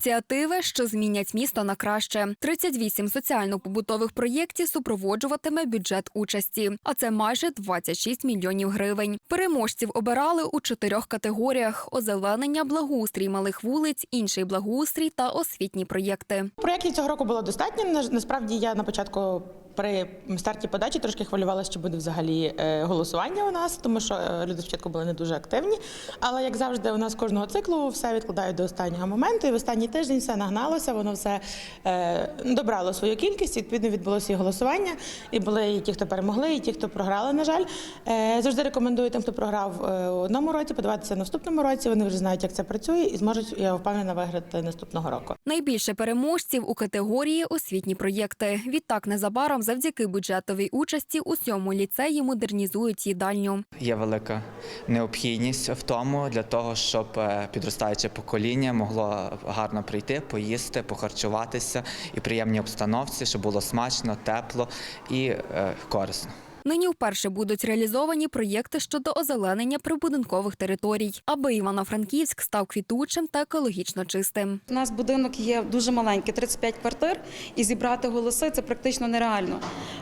Ініціативи, що змінять місто на краще. 38 соціально-побутових проєктів супроводжуватиме бюджет участі, а це майже 26 мільйонів гривень. Переможців обирали у чотирьох категоріях: озеленення, благоустрій малих вулиць, інший благоустрій та освітні проєкти. Проєктів цього року було достатньо. На- Насправді я на початку при старті подачі трошки хвилювалася, що буде взагалі е, голосування у нас, тому що е, люди спочатку були не дуже активні. Але як завжди, у нас кожного циклу все відкладають до останнього моменту. І в останній тиждень все нагналося, воно все е, добрало свою кількість. Відповідно, відбулося і голосування. І були і ті, хто перемогли, і ті, хто програли. На жаль, завжди рекомендую тим, хто програв у одному році, подаватися наступному році. Вони вже знають, як це працює, і зможуть я впевнена виграти наступного року. Найбільше переможців у категорії освітні проєкти. Відтак, незабаром, завдяки бюджетовій участі, у сьому ліцеї модернізують їдальню. Є велика необхідність в тому для того, щоб е, підростаюче покоління могло гарно прийти, поїсти, похарчуватися і приємні обстановці, щоб було смачно, тепло і е, корисно. Нині вперше будуть реалізовані проєкти щодо озеленення прибудинкових територій, аби Івано-Франківськ став квітучим та екологічно чистим. У нас будинок є дуже маленький, 35 квартир, і зібрати голоси це практично нереально.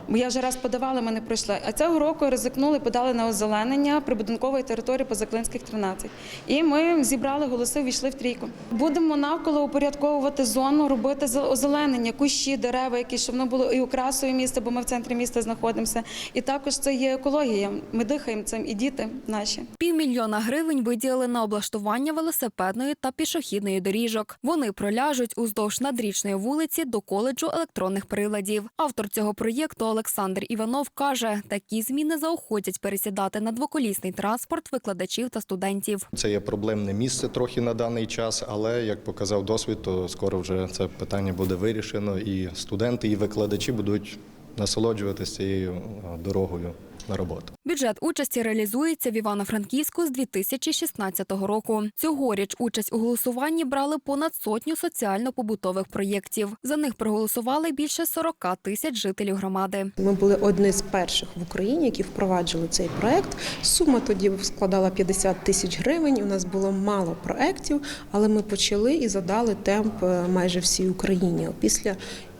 Я вже раз подавала, ми не пройшли. А цього року ризикнули, подали на озеленення прибудинкової території по Заклинських 13. І ми зібрали голоси, війшли в трійку. Будемо навколо упорядковувати зону, робити озеленення, кущі, дерева, які щоб воно було і окрасою міста, бо ми в центрі міста знаходимося. І також це є екологія. Ми дихаємо цим, і діти наші. Півмільйона гривень виділили на облаштування велосипедної та пішохідної доріжок. Вони проляжуть уздовж надрічної вулиці до коледжу електронних приладів. Автор цього проєкту Олександр Іванов каже, такі зміни заохотять пересідати на двоколісний транспорт викладачів та студентів. Це є проблемне місце трохи на даний час, але як показав досвід, то скоро вже це питання буде вирішено, і студенти, і викладачі будуть насолоджуватися цією е, дорогою на роботу. Бюджет участі реалізується в Івано-Франківську з 2016 року. Цьогоріч участь у голосуванні брали понад сотню соціально-побутових проєктів. За них проголосували більше 40 тисяч жителів громади. Ми були одні з перших в Україні, які впроваджували цей проект. Сума тоді складала 50 тисяч гривень. У нас було мало проєктів, але ми почали і задали темп е, майже всій Україні. Після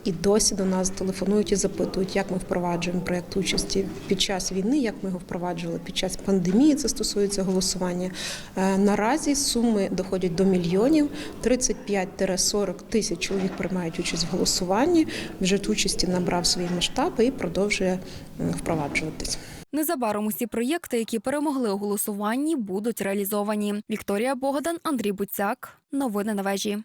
і досі до нас телефонують і запитують, як ми впроваджуємо проєкт участі під час війни, як ми його впроваджували під час пандемії. Це стосується голосування. Е, Наразі суми доходять до мільйонів. 35-40 тисяч чоловік приймають участь в голосуванні. Бюджет участі набрав свої масштаби і продовжує впроваджуватись. Незабаром усі проєкти, які перемогли у голосуванні, будуть реалізовані. Вікторія Богдан, Андрій Буцяк. Новини на вежі.